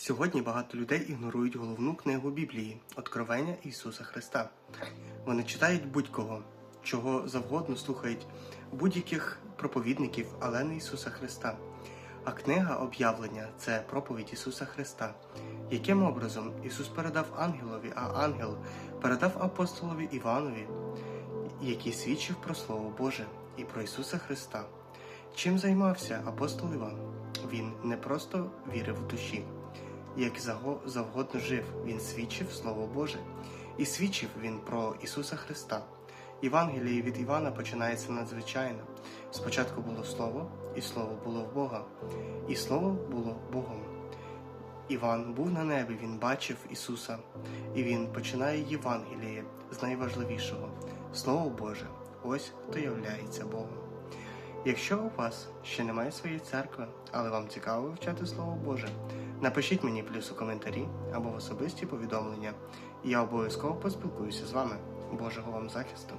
Сьогодні багато людей ігнорують головну книгу Біблії Откровення Ісуса Христа. Вони читають будь-кого, чого завгодно слухають будь-яких проповідників, але не Ісуса Христа. А книга об'явлення це проповідь Ісуса Христа. Яким образом Ісус передав ангелові, а ангел передав апостолові Іванові, який свідчив про Слово Боже і про Ісуса Христа. Чим займався апостол Іван? Він не просто вірив в душі, як завгодно жив, він свідчив Слово Боже, і свідчив він про Ісуса Христа. Євангеліє від Івана починається надзвичайно. Спочатку було Слово, і Слово було в Бога, і Слово було Богом. Іван був на небі, він бачив Ісуса, і він починає Євангеліє з найважливішого Слово Боже. Ось хто являється Богом. Якщо у вас ще немає своєї церкви, але вам цікаво вивчати Слово Боже, напишіть мені плюс у коментарі або в особисті повідомлення, і я обов'язково поспілкуюся з вами. Божого вам захисту!